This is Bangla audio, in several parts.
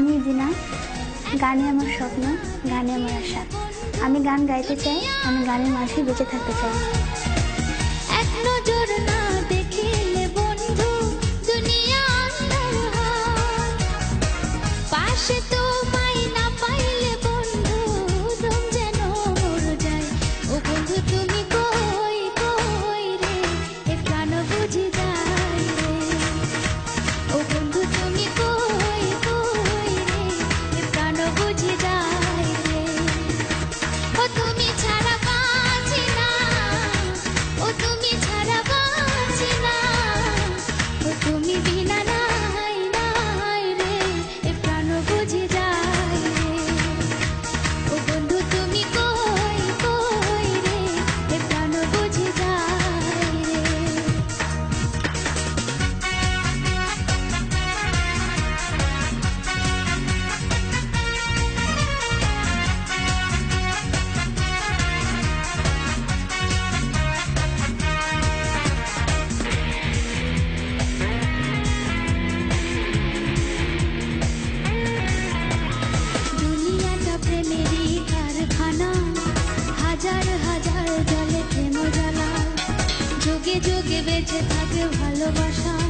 আমি দিনা গানে আমার স্বপ্ন গানে আমার আশা। আমি গান গাইতে চাই, আমি গানের মাঝে বেঁচে থাকতে চাই। যোগে যুগে বেঁচে থাকে ভালোবাসা।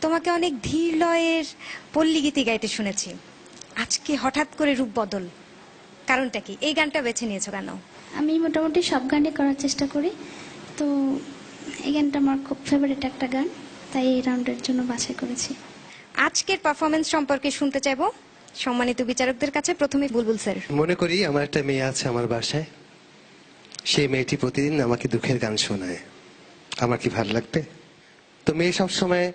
তোমাকে অনেক ধীর লয়ের পল্লী গীতি গাইতে শুনেছি। আজকে হঠাৎ করে রূপ বদল। কারণটা কি? এই গানটা বেছে নিয়েছো কেন? আমি মোটামুটি সব গানই করার চেষ্টা করি। তো এই গানটা আমার খুব ফেভারিট একটা গান তাই এই রাউন্ডের জন্য বাছাই করেছি। আজকের পারফরমেন্স সম্পর্কে শুনতে চাইব সম্মানিত বিচারকদের কাছে। প্রথমে বুলবুল স্যার। মনে করি আমার একটা মেয়ে আছে আমার বাসায়। সেই মেয়েটি প্রতিদিন আমাকে দুঃখের গান শোনায়। আমার কি ভালো লাগবে? তো মেয়ে সব সময়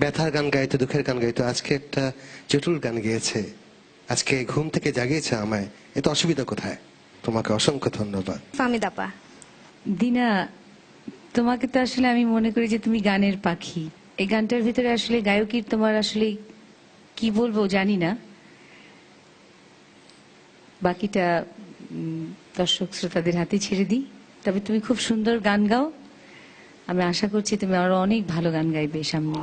ব্যথার গান গাইতো দুঃখের গান গাইতো। আজকে একটা জটুল গান গেয়েছে। আজকে ঘুম থেকে জাগিয়েছে আমায়। এতে অসুবিধা কোথায়? তোমাকে অসংখ্য ধন্যবাদ। ফামিদাপা দিনা তোমাকে তো আসলে আমি মনে করি যে তুমি গানের পাখি। এই গানটার ভিতরে আসলে গায়কির তোমার আসলে কি বলব জানি না। বাকিটা দর্শক শ্রোতাদের হাতে ছেড়ে দিই। তবে তুমি খুব সুন্দর গান গাও। আমি আশা করছি তুমি আরও অনেক ভালো গান গাইবে সামনে।